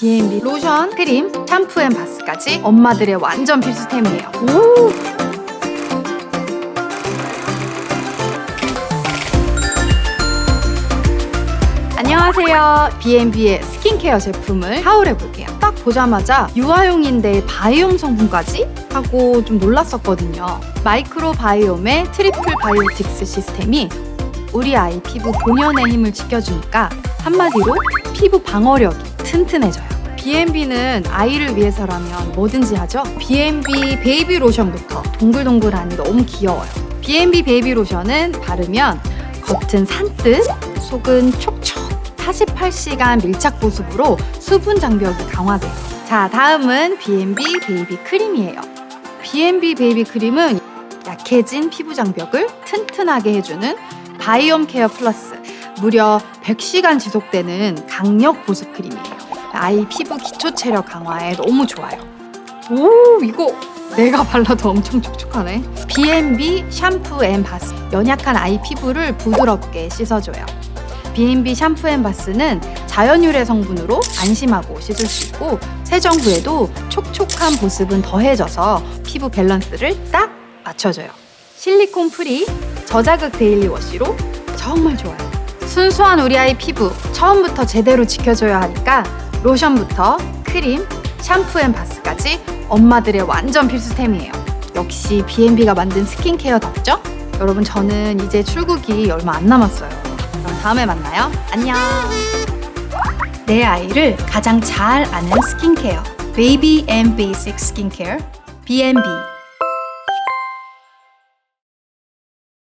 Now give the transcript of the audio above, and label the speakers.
Speaker 1: B&B 로션, 크림, 샴푸 앤 바스까지 엄마들의 완전 필수템이에요. 오! 안녕하세요. B&B의 스킨케어 제품을 하울해 볼게요. 딱 보자마자 유아용인데 바이옴 성분까지? 하고 좀 놀랐었거든요. 마이크로 바이옴의 트리플 바이오틱스 시스템이 우리 아이 피부 본연의 힘을 지켜주니까 한마디로 피부 방어력이 튼튼해져요. B&B는 아이를 위해서라면 뭐든지 하죠. B&B 베이비 로션부터 동글동글하니 너무 귀여워요. B&B 베이비 로션은 바르면 겉은 산뜻, 속은 촉촉 48시간 밀착 보습으로 수분 장벽이 강화돼요. 자, 다음은 B&B 베이비 크림이에요. B&B 베이비 크림은 약해진 피부 장벽을 튼튼하게 해주는 바이옴 케어 플러스 무려 100시간 지속되는 강력 보습 크림이에요. 아이 피부 기초 체력 강화에 너무 좋아요. 오, 이거 내가 발라도 엄청 촉촉하네. B&B 샴푸 앤 바스 연약한 아이 피부를 부드럽게 씻어줘요. B&B 샴푸 앤 바스는 자연 유래 성분으로 안심하고 씻을 수 있고 세정 후에도 촉촉한 보습은 더해져서 피부 밸런스를 딱 맞춰줘요. 실리콘 프리 저자극 데일리 워시로 정말 좋아요. 순수한 우리 아이 피부 처음부터 제대로 지켜줘야 하니까 로션부터 크림, 샴푸 앤 바스까지 엄마들의 완전 필수템이에요. 역시 B&B가 만든 스킨케어답죠? 여러분 저는 이제 출국이 얼마 안 남았어요. 그럼 다음에 만나요. 안녕. 내 아이를 가장 잘 아는 스킨케어. Baby and Basic Skincare B&B